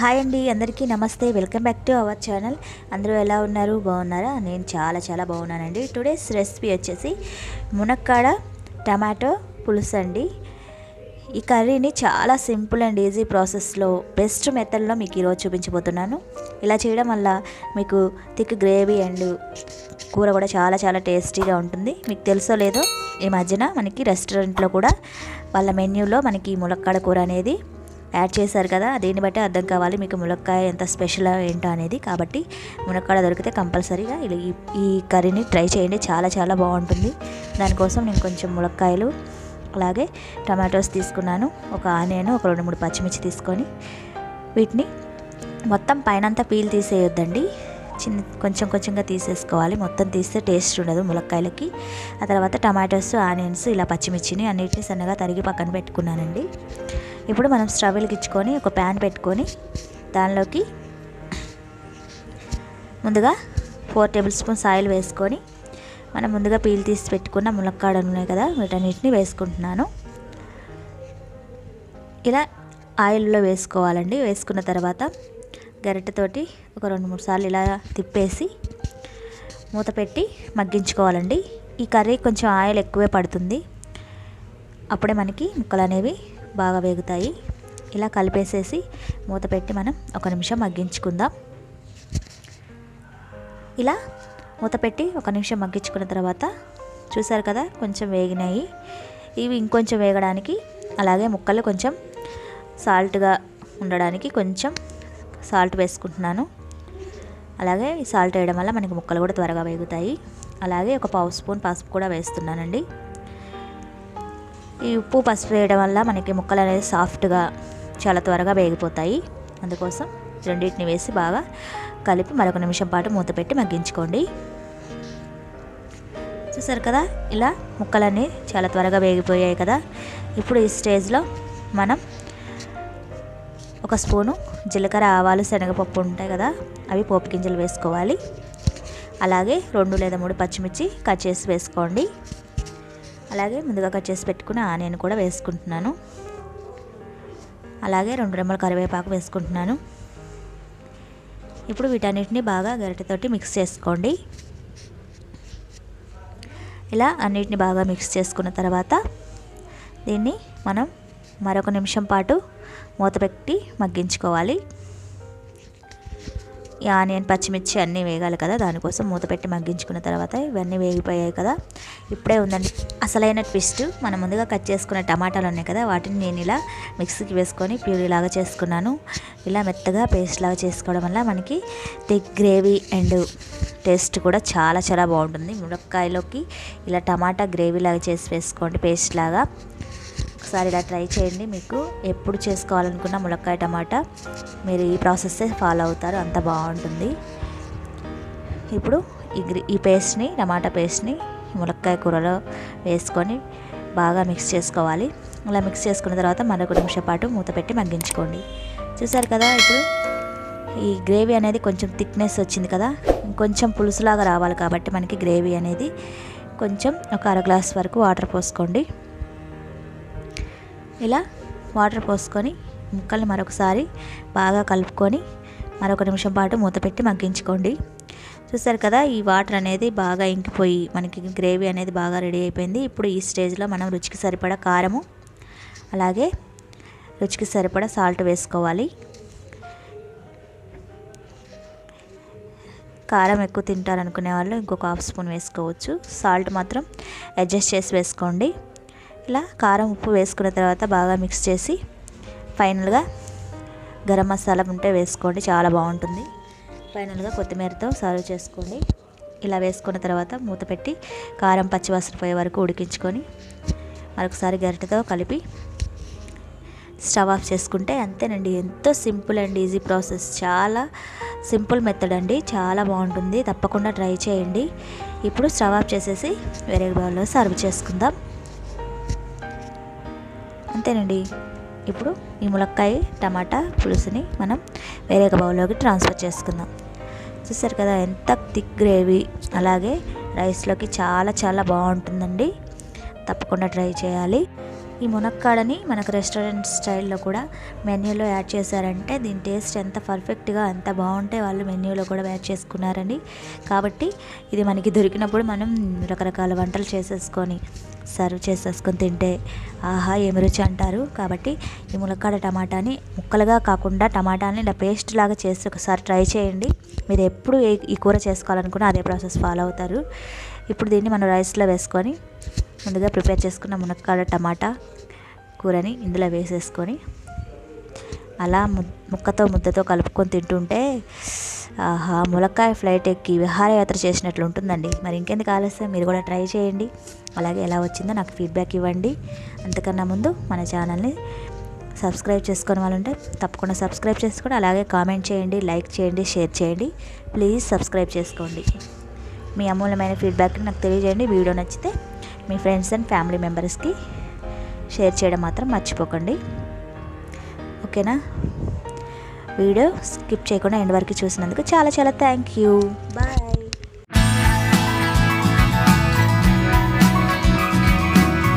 Hi అండి అందరికీ నమస్తే. Welcome back to our channel. అందరూ ఎలా ఉన్నారు? బాగున్నారా? నేను చాలా చాలా బాగున్నానండి. టుడేస్ రెసిపీ వచ్చేసి మునక్కాడ టమాటో పులుసు అండి. ఈ కర్రీని చాలా సింపుల్ అండ్ ఈజీ ప్రాసెస్లో బెస్ట్ మెథడ్లో మీకు ఈరోజు చూపించబోతున్నాను. ఇలా చేయడం వల్ల మీకు థిక్ గ్రేవీ అండ్ కూర కూడా చాలా చాలా టేస్టీగా ఉంటుంది. మీకు తెలుసో లేదో ఈ మధ్యన మనకి రెస్టారెంట్లో కూడా వాళ్ళ మెన్యూలో మనకి ములక్కాడ కూర అనేది యాడ్ చేశారు కదా దీన్ని బట్టి అర్థం కావాలి మీకు ములక్కాయ ఎంత స్పెషల్ ఏంటో అనేది. కాబట్టి మునక్కాడ దొరికితే కంపల్సరీగా ఇలా ఈ ఈ కర్రీని ట్రై చేయండి చాలా చాలా బాగుంటుంది. దానికోసం నేను కొంచెం ములక్కాయలు అలాగే టమాటోస్ తీసుకున్నాను ఒక ఆనియన్ ఒక రెండు మూడు పచ్చిమిర్చి తీసుకొని. వీటిని మొత్తం పైనంతా పీల్ తీసేయొద్దండి చిన్న కొంచెం కొంచెంగా తీసేసుకోవాలి. మొత్తం తీస్తే టేస్ట్ ఉండదు ములక్కాయలకి. ఆ తర్వాత టమాటోస్ ఆనియన్స్ ఇలా పచ్చిమిర్చిని అన్నిటిని సన్నగా తరిగి పక్కన పెట్టుకున్నానండి. ఇప్పుడు మనం స్టవ్ వెలిగించుకొని ఒక ప్యాన్ పెట్టుకొని దానిలోకి ముందుగా ఫోర్ టేబుల్ స్పూన్స్ ఆయిల్ వేసుకొని మనం ముందుగా పీల్ తీసి పెట్టుకున్న ములక్కాడలు ఉన్నాయి కదా వీటన్నిటిని వేసుకుంటున్నాను. ఇలా ఆయిల్లో వేసుకోవాలండి. వేసుకున్న తర్వాత గరిటెతోటి ఒక రెండు మూడు సార్లు ఇలా తిప్పేసి మూత పెట్టి మగ్గించుకోవాలండి. ఈ కర్రీ కొంచెం ఆయిల్ ఎక్కువే పడుతుంది. అప్పుడే మనకి ముక్కలు అనేవి బాగా వేగుతాయి. ఇలా కలిపేసేసి మూత పెట్టి మనం ఒక నిమిషం మగ్గించుకుందాం. ఇలా మూత పెట్టి ఒక నిమిషం మగ్గించుకున్న తర్వాత చూసారు కదా కొంచెం వేగినాయి. ఇవి ఇంకొంచెం వేగడానికి అలాగే ముక్కలు కొంచెం సాల్ట్గా ఉండడానికి కొంచెం సాల్ట్ వేసుకుంటున్నాను. అలాగే ఈ సాల్ట్ వేయడం వల్ల మనకి ముక్కలు కూడా త్వరగా వేగుతాయి. అలాగే ఒక పావు స్పూన్ పసుపు కూడా వేస్తున్నానండి. ఈ ఉప్పు పసుపు వేయడం వల్ల మనకి ముక్కలు అనేది సాఫ్ట్గా చాలా త్వరగా వేగిపోతాయి. అందుకోసం రెండింటిని వేసి బాగా కలిపి మరొక నిమిషం పాటు మూత పెట్టి మగ్గించుకోండి. చూసారు కదా? ఇలా ముక్కలన్నీ చాలా త్వరగా వేగిపోయాయి కదా? ఇప్పుడు ఈ స్టేజ్లో మనం ఒక స్పూను జీలకర్ర ఆవాలు శనగపప్పు ఉంటాయి కదా? అవి పోపు గింజలు వేసుకోవాలి. అలాగే రెండు లేదా మూడు పచ్చిమిర్చి కట్ చేసి వేసుకోండి. అలాగే ముందుగా కట్ చేసి పెట్టుకున్న ఆనియన్ కూడా వేసుకుంటున్నాను. అలాగే రెండు రెమ్మల కరివేపాకు వేసుకుంటున్నాను. ఇప్పుడు వీటన్నిటిని బాగా గరిటెతోటి మిక్స్ చేసుకోండి. ఇలా అన్నిటిని బాగా మిక్స్ చేసుకున్న తర్వాత దీన్ని మనం మరొక నిమిషం పాటు మూత పెట్టి మగ్గించుకోవాలి. ఆనియన్ పచ్చిమిర్చి అన్నీ వేగాలి కదా. దానికోసం మూత పెట్టి మగ్గించుకున్న తర్వాత ఇవన్నీ వేగిపోయాయి కదా. ఇప్పుడే ఉందండి. అసలైన ట్విస్ట్. మనం ముందుగా కట్ చేసుకున్న టమాటాలు ఉన్నాయి కదా. వాటిని నేను ఇలా మిక్సీకి వేసుకొని ప్యూరీలాగా చేసుకున్నాను. ఇలా మెత్తగా పేస్ట్ లాగా చేసుకోవడం వల్ల మనకి థిక్ గ్రేవీ అండ్ టేస్ట్ కూడా చాలా చాలా బాగుంటుంది. మునక్కాయలోకి ఇలా టమాటా గ్రేవీ లాగా చేసి వేసుకోండి. పేస్ట్ లాగా. ఒకసారి ఇలా ట్రై చేయండి. మీకు ఎప్పుడు చేసుకోవాలనుకున్న ములక్కాయ టమాటా. మీరు ఈ ప్రాసెస్సే ఫాలో అవుతారు. అంత బాగుంటుంది. ఇప్పుడు ఈ గ్రీ ఈ పేస్ట్ని టమాటా పేస్ట్ని ములక్కాయ కూరలో వేసుకొని బాగా మిక్స్ చేసుకోవాలి. ఇలా మిక్స్ చేసుకున్న తర్వాత మరొక నిమిషం పాటు మూత పెట్టి మగ్గించుకోండి. చూసారు కదా ఇప్పుడు ఈ గ్రేవీ అనేది కొంచెం థిక్నెస్ వచ్చింది కదా. కొంచెం పులుసులాగా రావాలి కాబట్టి మనకి గ్రేవీ అనేది కొంచెం ఒక అర గ్లాస్ వరకు వాటర్ పోసుకోండి. ఇలా వాటర్ పోసుకొని ముక్కల్ని మరొకసారి బాగా కలుపుకొని మరొక నిమిషం పాటు మూత పెట్టి మగ్గించుకోండి. చూసారు కదా ఈ వాటర్ అనేది బాగా ఇంకిపోయి మనకి గ్రేవీ అనేది బాగా రెడీ అయిపోయింది. ఇప్పుడు ఈ స్టేజ్లో మనం రుచికి సరిపడా కారము అలాగే రుచికి సరిపడా సాల్ట్ వేసుకోవాలి. కారం ఎక్కువ తింటారనుకునే వాళ్ళు ఇంకొక హాఫ్ స్పూన్ వేసుకోవచ్చు. సాల్ట్ మాత్రం అడ్జస్ట్ చేసి వేసుకోండి. ఇట్లా కారం ఉప్పు వేసుకున్న తర్వాత బాగా మిక్స్ చేసి ఫైనల్గా గరం మసాలా ఉంటే వేసుకోండి చాలా బాగుంటుంది. ఫైనల్గా కొత్తిమీరతో సర్వ్ చేసుకోండి. ఇలా వేసుకున్న తర్వాత మూత పెట్టి కారం పచ్చివాసన పోయే వరకు ఉడికించుకొని మరొకసారి గరిటెతో కలిపి స్టవ్ ఆఫ్ చేసుకుంటే అంతేనండి. ఎంతో సింపుల్ అండ్ ఈజీ ప్రాసెస్ చాలా సింపుల్ మెథడ్ అండి. చాలా బాగుంటుంది. తప్పకుండా ట్రై చేయండి. ఇప్పుడు స్టవ్ ఆఫ్ చేసేసి వేరే బౌల్లో సర్వ్ చేసుకుందాం. అంతేనండి. ఇప్పుడు ఈ ములక్కాయ టమాటా పులుసుని మనం వేరే ఒక బౌల్లోకి ట్రాన్స్ఫర్ చేసుకుందాం. చూసారు కదా ఎంత థిక్ గ్రేవీ. అలాగే రైస్లోకి చాలా చాలా బాగుంటుందండి. తప్పకుండా ట్రై చేయాలి. ఈ మునక్కాడని మనకు రెస్టారెంట్ స్టైల్లో కూడా మెన్యూలో యాడ్ చేశారంటే దీని టేస్ట్ ఎంత పర్ఫెక్ట్గా ఎంత బాగుంటే వాళ్ళు మెన్యూలో కూడా యాడ్ చేసుకున్నారండి. కాబట్టి ఇది మనకి దొరికినప్పుడు మనం రకరకాల వంటలు చేసేసుకొని సర్వ్ చేసేసుకొని తింటే ఆహా ఏమి రుచి అంటారు. కాబట్టి ఈ ములక్కాడ టమాటాని ముక్కలుగా కాకుండా టమాటాని ఇలా పేస్ట్ లాగా చేసి ఒకసారి ట్రై చేయండి. మీరు ఎప్పుడు ఏ- ఈ కూర చేసుకోవాలనుకున్నా అదే ప్రాసెస్ ఫాలో అవుతారు. ఇప్పుడు దీన్ని మనం రైస్లో వేసుకొని ముందుగా ప్రిపేర్ చేసుకున్న మునక్కాడ టమాటా కూరని ఇందులో వేసేసుకొని అలా ము ముక్కతో ముద్దతో కలుపుకొని తింటుంటే ఆహా ములక్కాయ ఫ్లైట్ ఎక్కి విహారయాత్ర చేసినట్లు ఉంటుందండి. మరి ఇంకెందుకు ఆలస్యం? మీరు కూడా ట్రై చేయండి. అలాగే ఎలా వచ్చిందో నాకు ఫీడ్బ్యాక్ ఇవ్వండి. అంతకన్నా ముందు మన ఛానల్ని సబ్స్క్రైబ్ చేసుకొని వాళ్ళు ఉంటే తప్పకుండా సబ్స్క్రైబ్ చేసుకోండి. అలాగే కామెంట్ చేయండి లైక్ చేయండి షేర్ చేయండి. ప్లీజ్ సబ్స్క్రైబ్ చేసుకోండి. మీ అమూల్యమైన ఫీడ్బ్యాక్ని నాకు తెలియజేయండి. వీడియో నచ్చితే మీ ఫ్రెండ్స్ అండ్ ఫ్యామిలీ మెంబర్స్కి షేర్ చేయడం మాత్రం మర్చిపోకండి. ఓకేనా? వీడియో స్కిప్ చేయకుండా ఎండ్ వరకు చూసినందుకు చాలా చాలా థ్యాంక్ యూ. బాయ్.